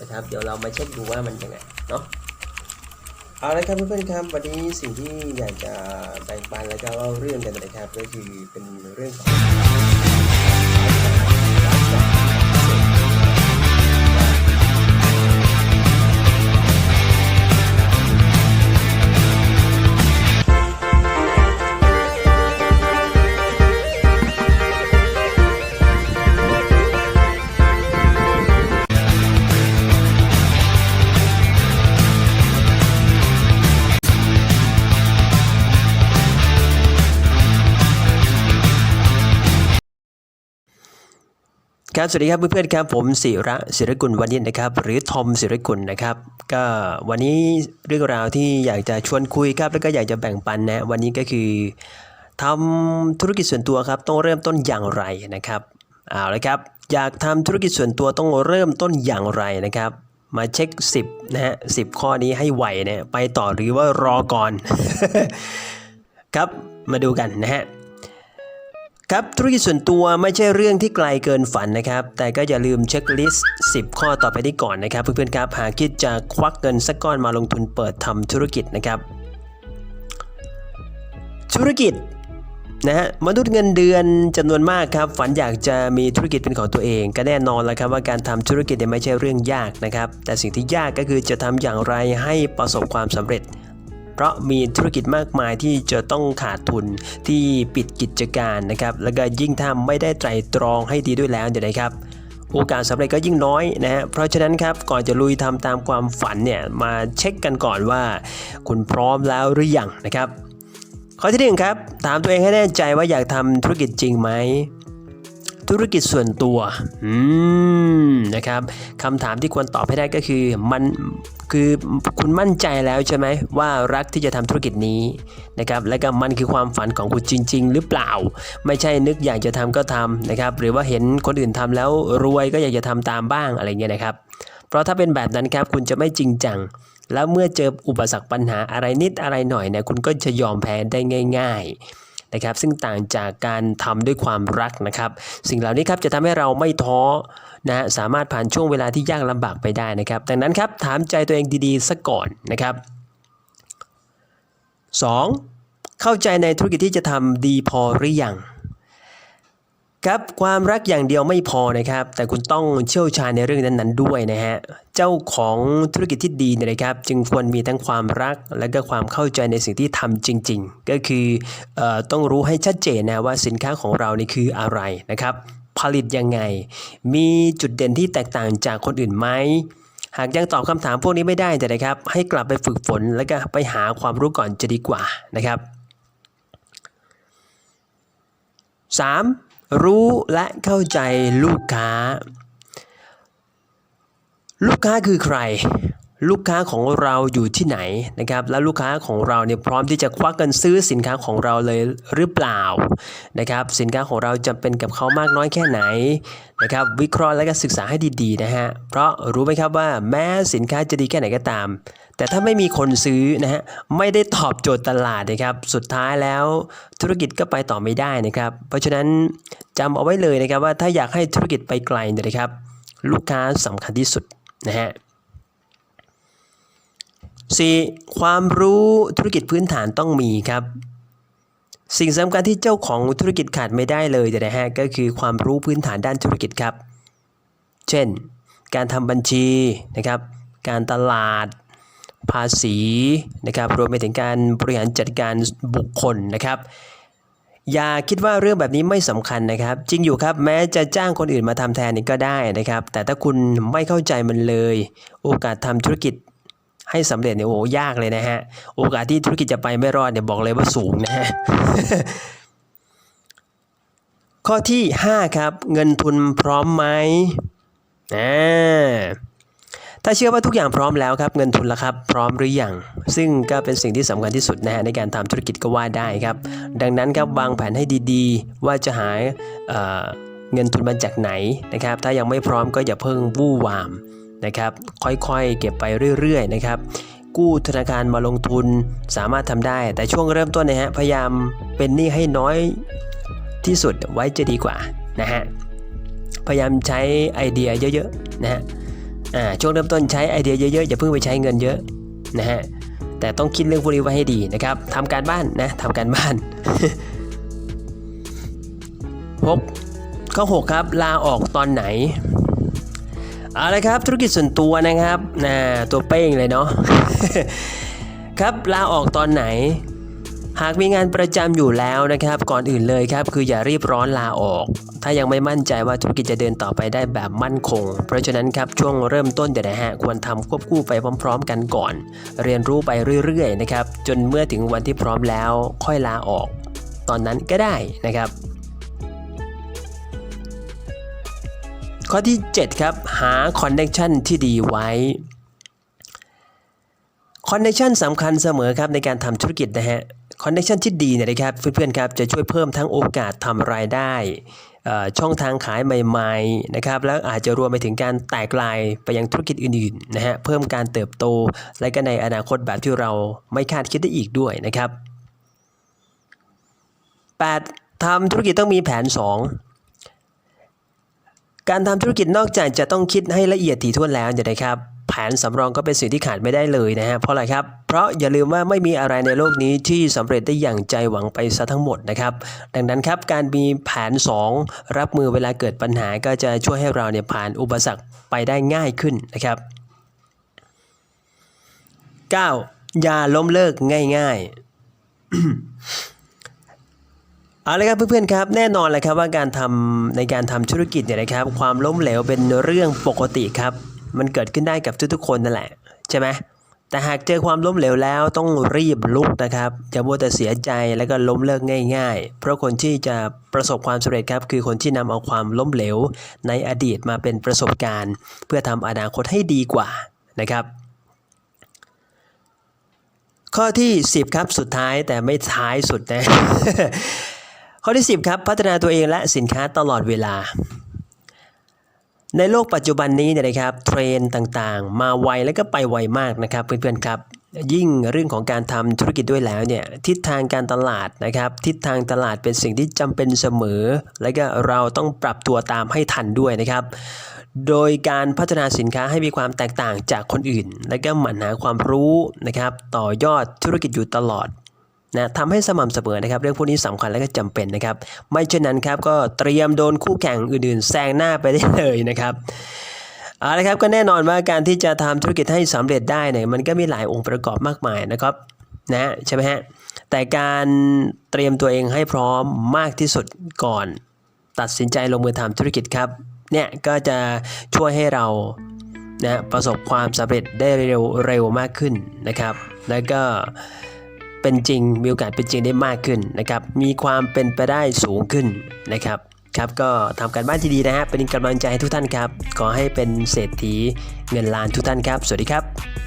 นะครับ เดี๋ยวเรามาเช็คดูว่ามันยังไงเนาะเอาละครับเพื่อนๆครับ วันนี้สิ่งที่อยากจะแบ่งปันและก็เล่าเรื่องกันนะครับก็คือเป็นเรื่องของ ครับสวัสดีครับเพื่อนๆครับผมศิระศิรกุลวานิชนะครับ หรือทอมศิรกุลนะครับก็วันนี้เรื่องราวที่อยากจะชวนคุยครับ แล้วก็อยากจะแบ่งปันนะวันนี้ก็คือทำธุรกิจส่วนตัวครับ ต้องเริ่มต้นอย่างไรนะครับเอาละครับ อยากทำธุรกิจส่วนตัวต้องเริ่มต้นอย่างไรนะครับ มาเช็ค 10นะฮะ10ข้อนี้ให้ไหวนะไปต่อหรือว่ารอก่อน ครับมาดูกันนะฮะ ครับธุรกิจส่วนตัวไม่ใช่เรื่องที่ไกลเกินฝันนะครับ แต่ก็อย่าลืมเช็คลิสต์ 10 ข้อต่อไปนี้ก่อนนะครับ เพื่อนๆครับหากคิดจะควักเงินสักก้อนมาลงทุนเปิดทำธุรกิจนะครับ ธุรกิจนะฮะมนุษย์เงินเดือนจำนวนมากครับ ฝันอยากจะมีธุรกิจเป็นของตัวเอง ก็แน่นอนแล้วครับว่าการทำธุรกิจเนี่ยไม่ใช่เรื่องยากนะครับ แต่สิ่งที่ยากก็คือจะทำอย่างไรให้ประสบความสำเร็จ เพราะมีธุรกิจมากมายที่จะต้องขาดทุนที่ปิดกิจการนะครับแล้วก็ยิ่งถ้าไม่ได้ไตรตรองให้ดีด้วยแล้วเดี๋ยวนะครับโอกาสสำเร็จก็ยิ่งน้อยนะฮะ เพราะฉะนั้นครับก่อนจะลุยทำตามความฝันเนี่ยมาเช็คกันก่อนว่า คุณพร้อมแล้วหรือยังนะครับ ข้อที่หนึ่งครับ ถามตัวเองให้แน่ใจว่าอยากทำธุรกิจจริงไหม ธุรกิจส่วนตัวอืมนะครับคำถามที่ควรตอบให้ได้ก็คือมันคือคุณมั่นใจแล้วใช่ไหมว่ารักที่จะทำธุรกิจนี้นะครับและก็มันคือความฝันของคุณจริง ๆ หรือเปล่า ไม่ใช่นึกอยากจะทำก็ทำนะครับหรือว่าเห็นคนอื่นทำแล้วรวยก็อยากจะทำตามบ้างอะไรเงี้ยนะครับ เพราะถ้าเป็นแบบนั้นครับคุณจะไม่จริงจัง แล้วเมื่อเจออุปสรรคปัญหาอะไรนิดอะไรหน่อยเนี่ยคุณก็จะยอมแพ้ได้ง่าย ๆ นะครับซึ่งต่างจากการทำด้วยความรักนะครับ สิ่งเหล่านี้ครับจะทำให้เราไม่ท้อนะสามารถผ่านช่วงเวลาที่ยากลำบากไปได้นะครับดังนั้นครับถามใจตัวเองดีๆซะก่อนนะครับ 2. เข้าใจในธุรกิจที่จะทำดีพอหรือยัง ครับความรักอย่างเดียวไม่พอนะครับ แต่คุณต้องเชี่ยวชาญในเรื่องนั้นๆด้วยนะฮะเจ้าของธุรกิจที่ดีเนี่ยนะครับ จึงควรมีทั้งความรัก และก็ความเข้าใจในสิ่งที่ทำจริง ๆ ก็คือออต้องรู้ให้ชัดเจนนะว่าสินค้าของเรานี่คืออะไรนะครับ ผลิตยังไง มีจุดเด่นที่แตกต่างจากคนอื่นไหมหากยังตอบคำถามพวกนี้ไม่ได้แต่นะครับ ให้กลับไปฝึกฝนแล้วก็ไปหาความรู้ก่อนจะดีกว่านะครับ 3. รู้และเข้าใจลูกค้า ลูกค้าคือใคร ลูกค้าของเราอยู่ที่ไหนนะครับ แล้วลูกค้าของเราเนี่ยพร้อมที่จะควักเงินซื้อสินค้าของเราเลยหรือเปล่านะครับ สินค้าของเราจำเป็นกับเขามากน้อยแค่ไหนนะครับ วิเคราะห์และก็ศึกษาให้ดีๆนะฮะ เพราะรู้ไหมครับว่าแม้สินค้าจะดีแค่ไหนก็ตาม แต่ถ้าไม่มีคนซื้อนะฮะไม่ได้ตอบโจทย์ตลาดนะครับสุดท้ายแล้วธุรกิจก็ไปต่อไม่ได้นะครับ เพราะฉะนั้นจำเอาไว้เลยนะครับว่าถ้าอยากให้ธุรกิจไปไกลนะครับ ลูกค้าสำคัญที่สุดนะฮะ 4. ความรู้ธุรกิจพื้นฐานต้องมีครับ สิ่งสำคัญที่เจ้าของธุรกิจขาดไม่ได้เลยนะฮะก็คือความรู้พื้นฐานด้านธุรกิจครับ เช่น การทำบัญชีนะครับ การตลาด ภาษีนะครับรวมไปถึงการบริหารจัดการบุคคลนะครับ อย่าคิดว่าเรื่องแบบนี้ไม่สำคัญนะครับ จริงอยู่ครับแม้จะจ้างคนอื่นมาทำแทนนี่ก็ได้นะครับ แต่ถ้าคุณไม่เข้าใจมันเลย โอกาสทำธุรกิจให้สำเร็จเนี่ยโอ้ยากเลยนะฮะโอกาสที่ธุรกิจจะไปไม่รอดเนี่ยบอกเลยว่าสูงนะฮะข้อที่ 5 ครับ เงินทุนพร้อมไหมอ่า ถ้าเชื่อว่าทุกอย่างพร้อมแล้วครับเงินทุนละครับพร้อมหรือยังซึ่งก็เป็นสิ่งที่สำคัญที่สุดนะฮะในการทำธุรกิจก็ว่าได้ครับ ดังนั้นครับวางแผนให้ดีๆ ว่าจะหาเเงินทุนมาจากไหนนะครับ ถ้ายังไม่พร้อมก็อย่าเพิ่งวู่วามนะครับ ค่อยๆ เก็บไปเรื่อยๆนะครับกู้ธนาคารมาลงทุนสามารถทำได้ แต่ช่วงเริ่มต้นนะฮะพยายามเป็นหนี้ให้น้อยที่สุดไว้จะดีกว่านะฮะพยายามใช้ไอเดียเยอะๆนะฮะ อ่าช่วงเริ่มต้นใช้ไอเดียเยอะๆอย่าเพิ่งไปใช้เงินเยอะนะฮะแต่ต้องคิดเรื่องพวกนี้ไว้ให้ดีนะครับทำการบ้านนะทำการบ้านหกข้อ 6 ครับลาออกตอนไหนเอาละครับธุรกิจส่วนตัวนะครับนะตัวเป้งเลยเนาะครับลาออกตอนไหน หากมีงานประจำอยู่แล้วนะครับ ก่อนอื่นเลยครับคืออย่ารีบร้อนลาออก ถ้ายังไม่มั่นใจว่าธุรกิจจะเดินต่อไปได้แบบมั่นคง เพราะฉะนั้นครับช่วงเริ่มต้นเดี๋ยวนะฮะควรทำควบคู่ไปพร้อม ๆ กันก่อน เรียนรู้ไปเรื่อยๆนะครับจนเมื่อถึงวันที่พร้อมแล้ว ค่อยลาออก ตอนนั้นก็ได้นะครับ ข้อที่ 7 ครับ หาคอนเน c t ชันที่ดีไว้คอนเน c t ชันสำคัญเสมอครับในการทำธุรกิจนะฮะ คอนเน c t ชันที่ดีเนี่ยนะครับเพื่อนๆครับจะช่วยเพิ่มทั้งโอกาสทำรายได้ช่องทางขายใหม่ๆนะครับแล้วอาจจะรวมไปถึงการแตกลายไปยังธุรกิจอื่นๆนะฮะเพิ่มการเติบโต และก็ในอนาคตแบบที่เราไม่คาดคิดได้อีกด้วยนะครับ 8. ทำธุรกิจต้องมีแผน 2 การทำธุรกิจนอกจากจะต้องคิดให้ละเอียดถี่ถ้วนแล้วเนี่ยนะครับ ผนสำรองก็เป็นสิ่งที่ขาดไม่ได้เลยนะฮะเพราะอะไรครับ เพราะอย่าลืมว่าไม่มีอะไรในโลกนี้ที่สำเร็จได้อย่างใจหวังไปซะทั้งหมดนะครับ ดังนั้นครับการมีแผน 2 รับมือเวลาเกิดปัญหาก็จะช่วยให้เราเนี่ยผ่านอุปสรรคไปได้ง่ายขึ้นนะครับ 9. อย่าล้มเลิกง่ายๆเอาละครับเพื่อนๆครับแน่นอนเลยครับว่าการทำในการทำธุรกิจเนี่ยนะครับ ความล้มเหลวเป็นเรื่องปกติครับ มันเกิดขึ้นได้กับทุกๆคนนั่นแหละใช่ไหมแต่หากเจอความล้มเหลวแล้วต้องรีบลุกนะครับอย่ามัวแต่เสียใจแล้วก็ล้มเลิกง่าย ๆ เพราะคนที่จะประสบความสำเร็จครับ คือคนที่นำเอาความล้มเหลว ในอดีตมาเป็นประสบการณ์ เพื่อทำอนาคตให้ดีกว่านะครับ ข้อที่ 10 ครับสุดท้ายแต่ไม่ท้ายสุดนะข้อที่ 10 ครับ พัฒนาตัวเองและสินค้าตลอดเวลา ในโลกปัจจุบันนี้เนี่ยนะครับเทรนต่างๆ มาไวและก็ไปไวมากนะครับเพื่อนๆครับ ยิ่งเรื่องของการทำธุรกิจด้วยแล้วเนี่ยทิศทางการตลาดนะครับ ทิศทางตลาดเป็นสิ่งที่จำเป็นเสมอ และก็เราต้องปรับตัวตามให้ทันด้วยนะครับ โดยการพัฒนาสินค้าให้มีความแตกต่างจากคนอื่น และก็หมั่นหาความรู้นะครับ ต่อยอดธุรกิจอยู่ตลอด นะทำให้สม่ำเสมอนะครับ เรื่องพวกนี้สำคัญและก็จำเป็นนะครับ ไม่เช่นนั้นครับก็เตรียมโดนคู่แข่งอื่นๆ แซงหน้าไปได้เลยนะครับเอาละครับก็แน่นอนว่าการที่จะทำธุรกิจให้สำเร็จได้เนี่ยมันก็มีหลายองค์ประกอบมากมายนะครับนะใช่ไหมฮะแต่การเตรียมตัวเองให้พร้อมมากที่สุดก่อน ตัดสินใจลงมือทำธุรกิจครับเนี่ยก็จะช่วยให้เรานะประสบความสำเร็จได้เร็วเร็วมากขึ้นนะครับ แล้วก็ เป็นจริงมีโอกาสเป็นจริงได้มากขึ้นนะครับมีความเป็นไปได้สูงขึ้นนะครับครับก็ทำการบ้านที่ดีนะฮะเป็นกำลังใจให้ทุกท่านครับ ขอให้เป็นเศรษฐีเงินล้านทุกท่านครับ สวัสดีครับ